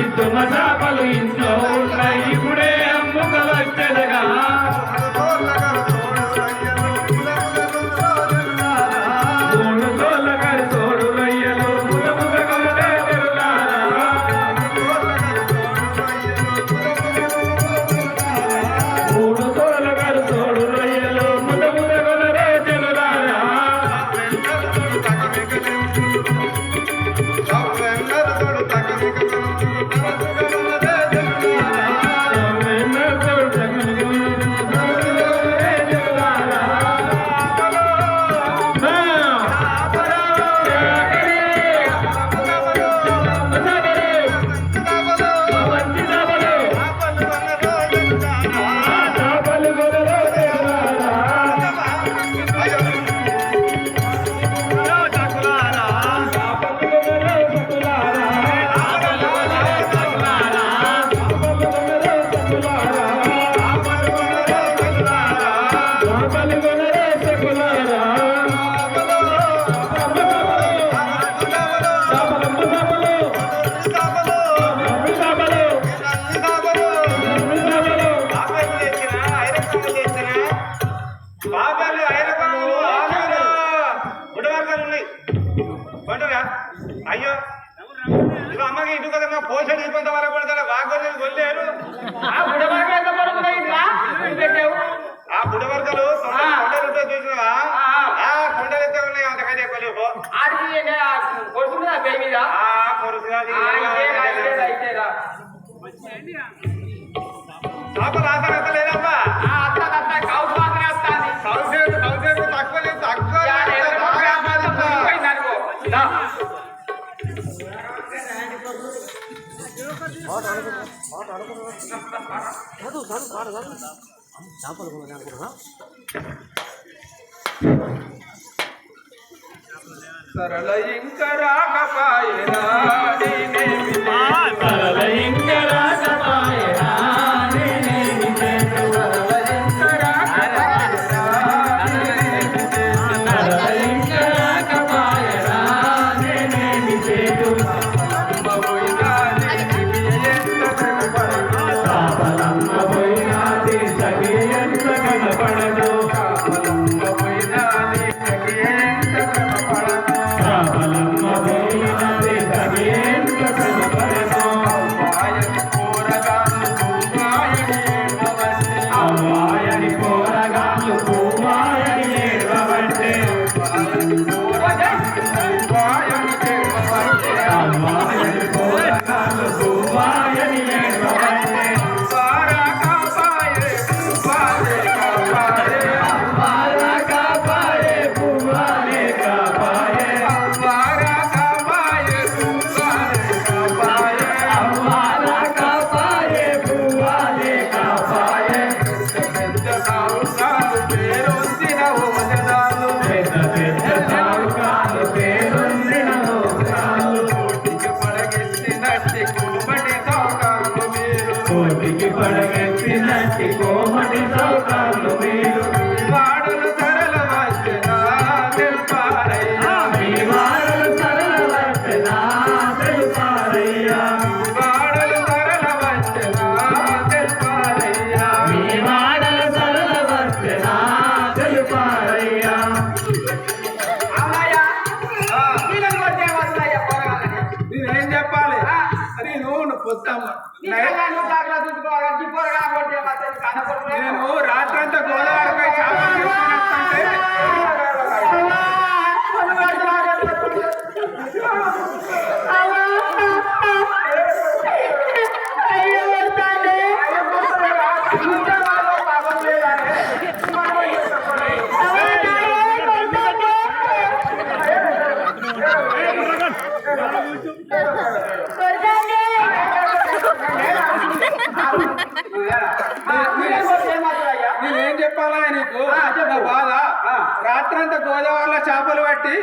ఇద్దు మసాపలు ఇంట్లో ఆడికి కొడుకుంటుందా పేరు మీద ఆ పొరుసురాది పాప రాసరంత లేదమ్మా సౌసేపు సౌసేపు తక్కువ లేదు తక్కువ లేదు, బాగా సంపాదించా. సరళ ఇంక రాకపాయనా సరళ ఇంక গলার రాత్రంతా గోదావరిలో చేపలు పట్టి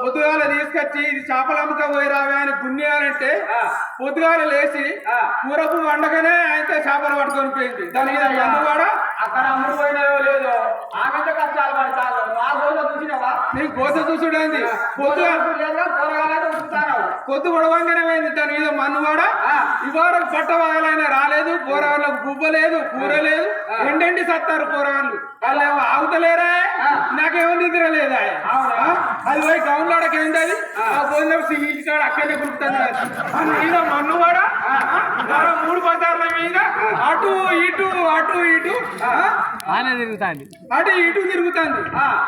పొద్దుగాల తీసుకొచ్చి ఇది చేపలు అమ్మక పోయి రావే అని గున్యాలంటే పొద్దుగాల లేచి కూరపు వండగానే ఆయనతో చేపలు పట్టుకొని పోయింది. దాని కూడా అక్కడ అమ్ముడు పోయినాయో లేదో ఆమెతో కష్టాలు పడతాను మా రోజు చూసినావా? నీ గోస చూసుడైంది పొద్దు లేదా కూరగాయలు ఉంచుతాను పొద్దు పడవంగానే పోయింది దాని మీద మన్ను వాడ ఇవాళ పట్ట వాగలైనా రాలేదు కూరగాయలకు గుబ్బ లేదు కూర లేదు. ఎండెండి సత్తారు కూరగాయలు. వాళ్ళు ఏమో ఆగుతలేరా? నాకేమో నిద్ర లేదా? అది పోయి గౌన్లాడకి ఏంది అది ఆ. భోజనం ఇంటికాడ అక్కడనే కుడుతుంది మీద మన్ను ఆ, మూడు బజార్ల మీద. అటు ఇటు అటు ఇటు. ఆ? అటు ఇటు తిరుగుతుంది.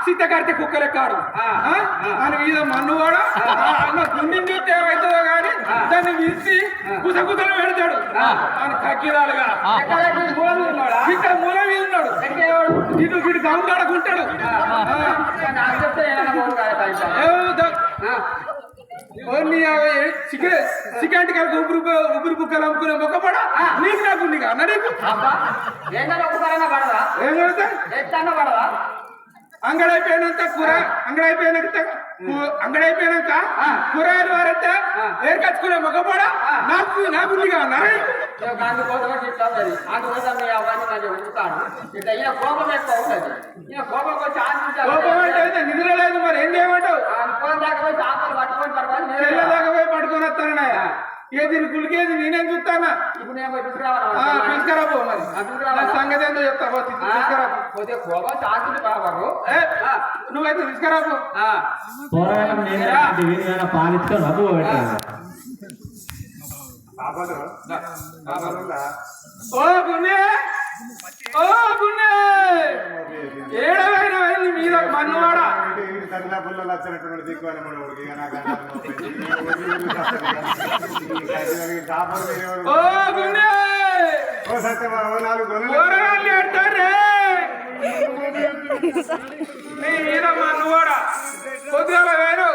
సీతకార్తె కుక్కలే కాడు. అని మీద మన్ను కూడా గుండె చూస్తే ఏమవుతుందో కానీ దాన్ని విరిచి కుసకుసలు పెడతాడు. అని కక్కిరాలుగా ఇక్కడ మూల మీద ఉన్నాడు. ఇటు గౌండాడకుంటాడు. చికెన్ చికెన్ కలిపి ఉబురు ఉబురు బుక్కలు అమ్ముకునే మొక్కపడ నీకు నాకు నీకు అన్న నీకు? అబ్బా ఏంటన్నా ఒకసారైనా పడదా? ఏం పడదా? అంగడైపోయినాక కూర అంగడైపోయినాక కు- అంగడైపోయినాక కూరగాయలు వారంటే ఏర్కచ్చుకునే మొగపోడ నాకు నాకు నీకు అన్నారా నేను అందుకోసమే చెప్తాను అది అందుకోసం మీ అవన్నీ మంచిగా ఉంచుతాను ఇట్లా ఈయన కోపం ఎక్కువ ఉంటుంది. ఈయన కోపం అంటే లేదు మరి ఏం చేయమంటావు? అనుకోని దాకా పోయి పట్టుకొని పోయి పట్టుకొని వస్తానయ్య ఏ దీని గులికేది నేనేం చూస్తానా? ఇప్పుడు మరి. సంగతి ఏంటో చెప్తా. పోతే కోపం శాంతి బాబు ఏ, నువ్వైతే తీసుకురా. పో పోరాటం నేను వీరిగా పాలించుకొని రబ్బు పెట్టాను ఓ ఓ గున్నే ఏడవైన వెళ్ళి మీద మన్నువాడ. వచ్చినటువంటి దిక్కు అని మనం ఓ గున్నే ఓ సత్యం నాలుగు గొర్రెలు నీ మీద మన్నువాడ. వేరు.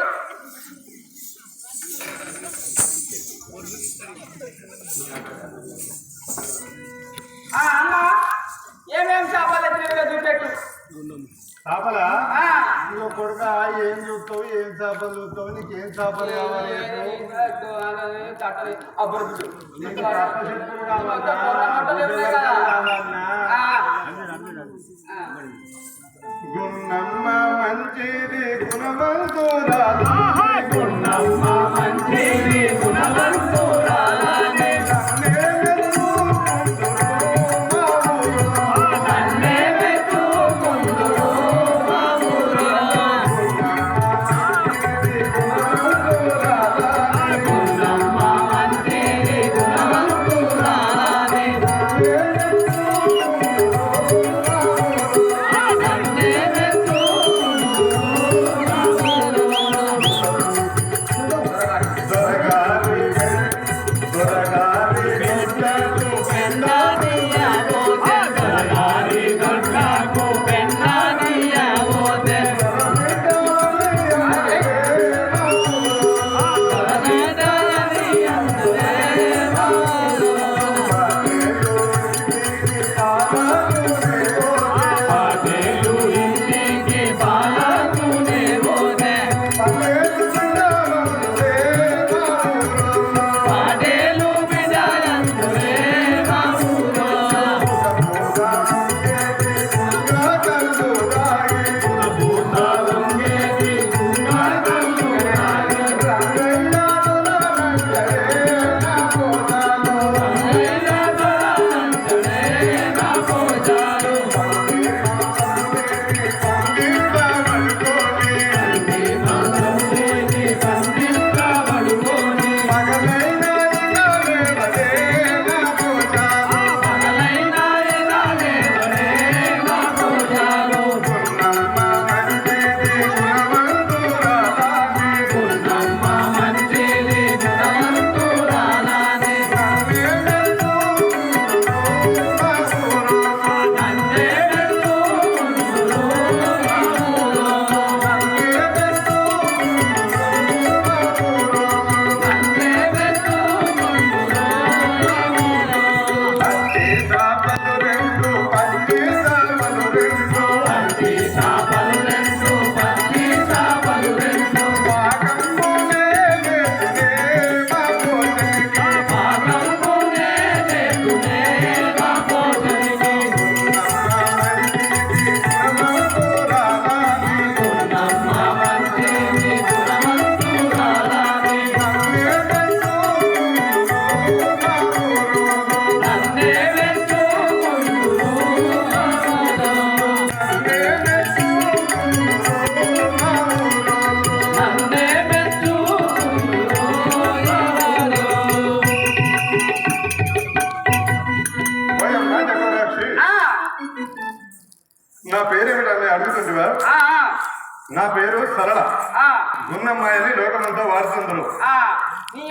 ఏం చూస్తావు నీకు ఏం చేపలు కావాలి? నీకు గున్నమ్మ మంచిది గుణవంతురాలు గున్నమ్మ మంచిది గుణవంతురాలనే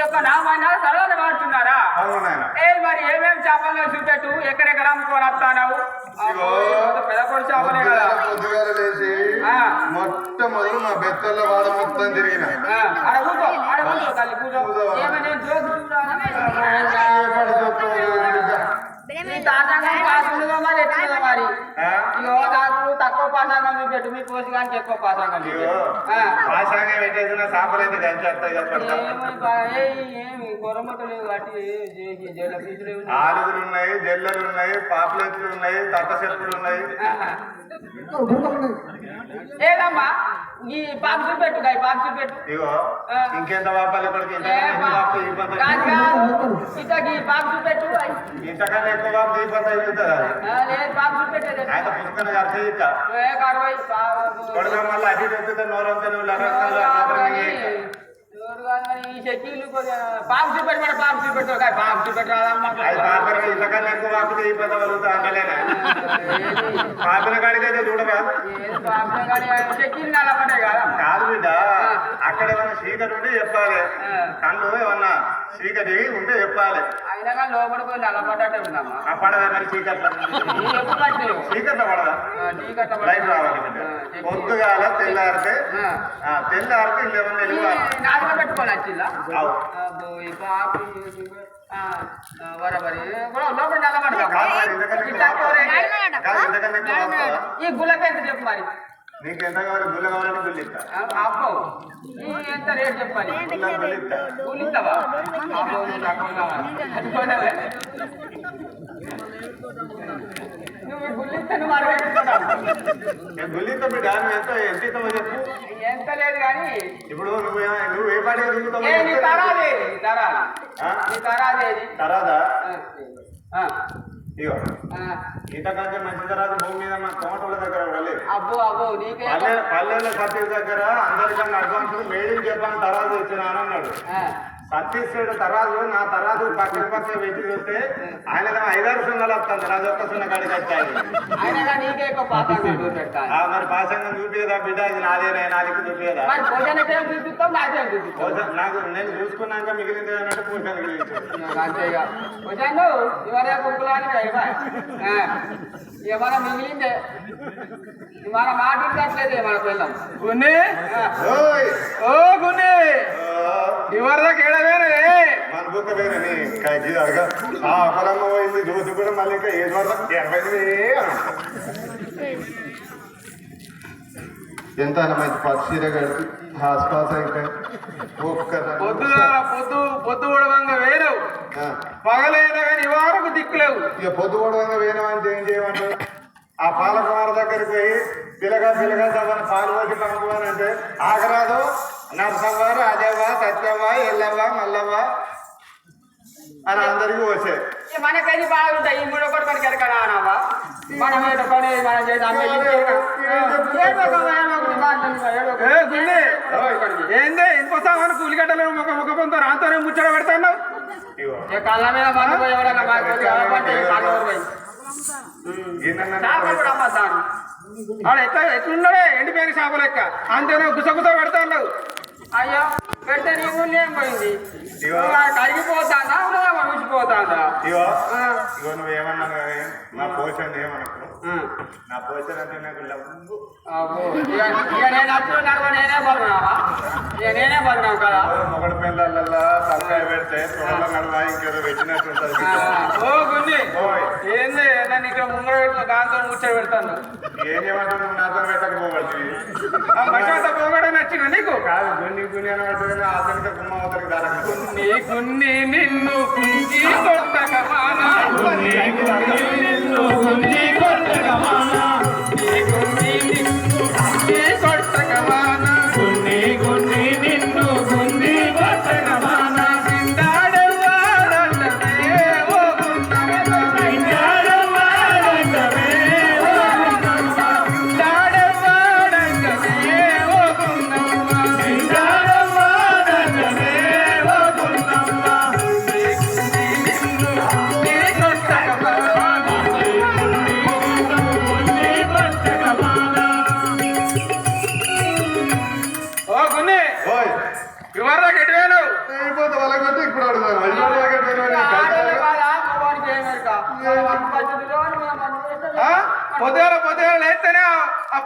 యొక్క నామాన్ని సరళ వాడుతున్నారా ఏ మరి ఏమేం చేపలు చూపెట్టు ఎక్కడెక్కడ అమ్ముకొని చేపలే కదా. లేచి ఆ. మొట్టమొదలు మా వాడ మొత్తం తిరిగిన. తల్లి కూర్చో. ఏమని జోకు తాజాంగం పాసుండదో మరి ఎట్లుందో మరి? ఆ? ఇగో నాకు తక్కువ పాసాంగం చూపెట్టు. మీ పోసిగానికి ఎక్కువ పాసాంగం ఇగో చూపెట్టు. ఆ. పాషాంగా పెట్టేసిన? ఆలుగులు ఉన్నాయి జల్లలు ఉన్నాయి పాపులెట్లు ఉన్నాయి తట్ట చెప్పులు ఉన్నాయి ఆహా. ఏదమ్మా? ఈ పాప చూపెట్టు ఈ పాప చూపెట్టు ఇగో. ఇంకెంత వాపాలి ఇక్కడికి. ఇక ఈ పాప చూపెట్టు ఇంతకన్నా ఎక్కువ ఈ పంత అయిపోతుంది లేదు ఆయన పుస్తకం ఖర్చు మళ్ళీ అటు నోరంతా నువ్వు పాప చూపెట్టు. పాప చూపెట్టు పాప చూపెట్టు రాదమ్మా ఇంతకన్నా ఎక్కువ పంత వలుగుతా అంటలేనా? పాపిన కాడికి అయితే చూడరా పాప కాదు బిడ్డ. అక్కడ ఏమన్నా చీకటి ఉంటే చెప్పాలి. ఆ. కళ్ళు ఏమన్నా చీకటి ఉంటే చెప్పాలి. అయినా కానీ లోపల పోయి నల్లబడ్డట్టే ఉందమ్మా ఆ పడదా మరి చీకట్ల. నీ ఎప్పుడు పట్టినావు చీకట్ల పడదా? నీ కట్ట లైట్ రావాలి బిడ్డ పొద్దుగాల తెల్లారితే ఆ, తెల్లారితే ఇల్లు ఏమన్నా వెలుగాలి నాలుగు పెట్టుకోవాలి వచ్చిందా అవు. అబ్బో, ఈ పాప ఈ ఆ, ఆ, బరాబరి కూడా లోపల నల్లబడ్డా కాదు మరి ఇంతకన్నా ఎక్కువ వాపుతా. కాదు ఇంతకన్నా ఎక్కువ వాపుతావా? ఈ గుల్లకి ఎంత చెప్పు మరి? నీకు ఎంత కావాలి? గుల్ల కావాలని గుళ్ళు ఇస్తా. ఎంత రేట్ చెప్పాలి? గుళ్ళు ఇస్తా. నువ్వు నేను గుళ్ళు ఇస్తా బిడ్డ నువ్వు ఎంత ఎంత ఇస్తావో చెప్పు. ఎంత లేదు కానీ ఇప్పుడు నువ్వు నువ్వు ఏ పాటిగా దిగుతావో తరాది తరాది ఆ? నీ తరాదేది తరాదా? ఆ, ఇగో మంచి తర్వాత భూమి మీద మా తోటల దగ్గర వెళ్ళలేదు అబ్బో అబ్బో నీకే పల్లె పల్లెల సతీష్ దగ్గర అందరికన్నా అడ్వాన్స్ మేడం చెప్పాను తరాజు ఇచ్చినాను అన్నాడు. ఆ, సతీశ్వరుడు తరాజు నా తరాజు పక్కన పక్కన పెట్టి చూస్తే ఆయన ఐదారు సున్నాలు వస్తుంది నాది ఒక్క సున్న కాడికి వచ్చాయి మరి పాసంగా చూపియదా బిడ్డ? ఇది నాదేనా నాదికి చూపిస్తాం నాకేం నేను చూసుకున్నాక మిగిలింది అన్నట్టు పూసాను మిగిలింది ఇవాళ మిగిలిందే. మన పిల్లం గున్ని? ఓయ్! ఓ గున్ని! ఇవరి దాకా ఏడవేరే మన బుక్క వేరని కైకి అడగ. ఆ అపరమ్మ పోయింది చూసి కూడా మళ్ళీ ఇంకా ఏది వరకు ఎనభై ఎంత మంచి పొద్దుగా పొద్దు పొద్దు ఉడవంగా వేరవు ఆ, పగలైనా దిక్కులేవు ఇక పొద్దు కూడా వేయమంటే ఏం చేయమంటారు ఆ పాలకుమార దగ్గరికి పోయి పిల్లగా పిల్లగా తవ్వని పాలు పోసి పంపుకోనంటే ఆగరాదు. నరసవ్వ రాజవ్వ సత్యవ్వ ఎల్లవ్వ మల్లవ్వ అని అందరికీ వచ్చే మనకైతే బాగుంటాయి ఈ మూడో మనకి ఎరకనా అన్నావా మనం ఏదో పని మనం చేద్దాం ఏంది ఇంకోసారి కూలిగడ్డలు ముఖ ముఖ పొంత రాంతోనే ముచ్చట పెడతాన్నావు? ఇగో కళ్ళ మీద ఎవరైనా చేపలు ఎట్లా ఎట్లున్నాడే ఎండిపోయిన చేప లెక్క అంతేనే? గుసగుస పెడతాన్నావు అయ్యో పెడితే నీ ఏం పోయింది. కరిగిపోతాందా ఉండదా విసిపోతాందా ఇగో ఇగో నువ్వేమన్నా కానీ నా పోషణ ఏమనుకో నా పోషణ అంటే నాకు లవ్వు. ఇక నేను అప్పుడు నడవ నేనే బతున్నావా ఇక నేనే కదా? మొగడు పిల్లలల్లా తలకాయ పెడితే నడవ ఇంకేదో పెట్టినట్టు ఓ ఏంది నన్ను ఇక్కడ ముంగడ పెట్టుకో దాంతో ముచ్చట పెడతాను ఏం చేయమంటావు నువ్వు? నాతో పెట్టకపోవచ్చు ఆ మషాత పోగడ నచ్చిన నీకు కాదు గున్ని గున్ని అని పట్టుకుని అతనికి గుమ్మ అవతలికి దానికి నీ గున్ని నిన్ను కుంచి కొట్టక మానా. నీ గున్ని నిన్ను కుంచి కొట్టక మానా. గున్ని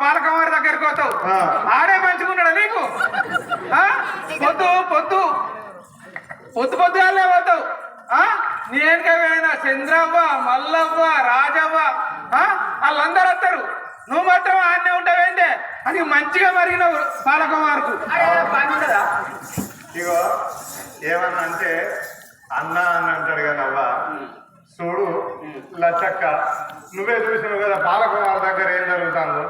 పాలకమారి దగ్గరికి పోతావు. ఆడే మంచుకున్నాడు నీకు? ఆ? పొద్దు పొద్దు. పొద్దు పొద్దుగాలే పోతావు ఆ? నీ వెనకమైనా చంద్రవ్వ మల్లవ్వ రాజవ్వ. ఆ? వాళ్ళందరూ వస్తారు. నువ్వు మాత్రం ఆడనే ఉంటావేంటే అని మంచిగా మరిగినావు పాలకుమార్కు అరే, పని ఉండదా? ఇగో ఏమన్నా అంటే అన్న అని అంటాడు కదా అవ్వ. చూడు లచ్చక్క. నువ్వే చూసినావు కదా పాలకుమార్ దగ్గర ఏం జరుగుతుందో?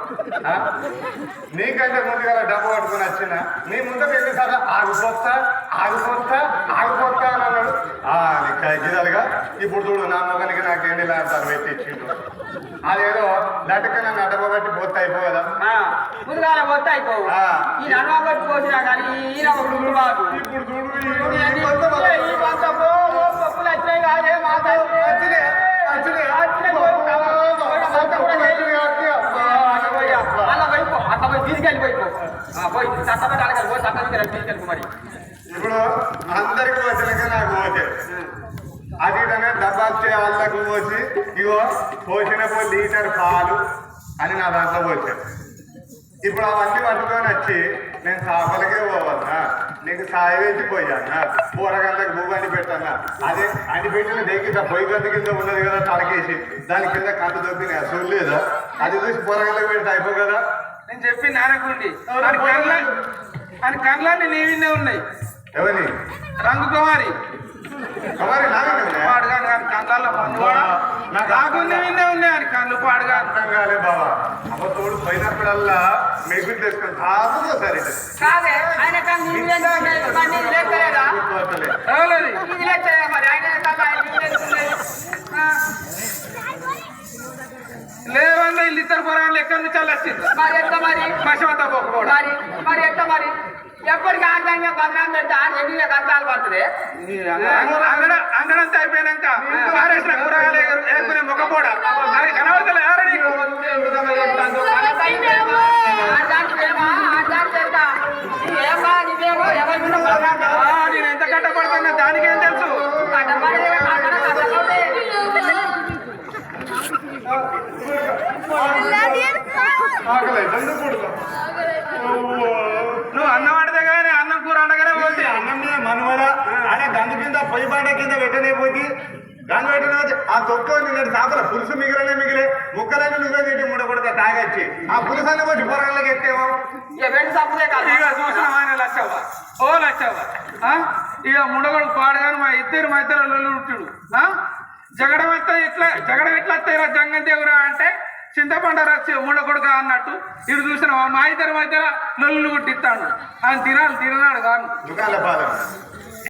నీకంటే ముందుగా డబ్బు పట్టుకుని వచ్చిన నీ ముందర ఎన్నిసార్లు ఆగిపోతా ఆగిపోతా ఆగిపోతా అని అన్నాడు గిదాలుగా. ఇప్పుడు చూడు నా మొగనికి నాకు ఎన్ని లాంతాలు పెట్టించిండు. అదేదో లటక నన్ను అడ్డబట్టి పోతే అయిపోదా ఆ, ముందుగానే పోతే అయిపోవు. ఈ నడవబట్టి పోసినా కానీ ఈయన ఇప్పుడు చూడు ఈ- పో, ఇప్పుడు అందరికి వచ్చినాక నాకు పోతే అది ఇదనే డబ్బాచ్చే వాళ్ళకు పోసి ఇగో పోసినప్పుడు లీటర్ పాలు అని నా దాంట్లో పోసాను ఇప్పుడు అవన్నీ పట్టుకొని వచ్చి నేను చేపలకే పోవద్దా నీకు సాయి పోయానా కూరగాయలకు భూగండి పెట్టానా అదే అండి పెట్టిన దేకి పొయ్యి గంట కింద ఉన్నది కదా తడకేసి. దాని కింద కంట దొబ్బిన అసలు లేదా? అది చూసి కూరగాయలకు పెడితే అయిపో కదా నేను చెప్పి నానకుండి అని కళ్ళ అని కళ్ళన్నీ నీవిన్నే ఉన్నాయి. ఎవరి రంగు కుమారి. మరి నానే పాడుగాను కానీ కళ్ళల్లో పన్నువాడా నాకు విన్నే ఉన్నాయి అని కళ్ళు పాడుగాను అర్థం కాలే బాబా అమ్మ తోడు పోయినప్పుడల్లా మెగులు తెచ్చుకొని తాగుతుందో సరే. కాదే ఆయన లేవన్నా ఇల్లు ఇద్దరు పొరాలు ఎక్కడి నుంచి వచ్చింది మరి ఎట్లా మరి? పశువత పోకపోవడం. మరి మరి ఎట్లా మరి? ఎప్పటికీ ఆటంగా బదనాం పెడితే ఆ రెండు కష్టాలు పడుతుంది. అంగడ అంగడంతా అయిపోయినాక పారేసిన కూరగాయలు వేసుకునే మొక్కపోడ అది కనబడతలే ఎవరు నీకు ఆ, నేను ఎంత కట్టపడుతున్నా దానికి ఏం తెలుసు ఆకలే గందు కింద పెట్టనే పోయి గందు పెట్టిన ఆ తొక్కు నిన్నటి చేపల పులుసు మిగిలనే మిగిలే. ముక్కలన్నీ నువ్వే తింటే ముడ కొడతా తాగొచ్చి. ఆ పులుసు అన్ని చూసిన ఆయన లచ్చవ్వ. ఓ లచ్చవ్వ. ఆ? ఇక ముడగడు పాడగాను మా ఇద్దరు మా ఇద్దరు లొల్లు ఉంటాడు ఆ? జగడం ఎత్త ఎట్లా జగడం ఎట్లా వస్తాయిరా జంగం దేవురా అంటే చింతపండు రచ్చి ముడగొడుక అన్నట్టు ఇటు చూసిన మా ఇద్దరు మధ్యలో లొల్లు కుట్టిస్తాడు ఆయన తినాలి తిననాడు కాను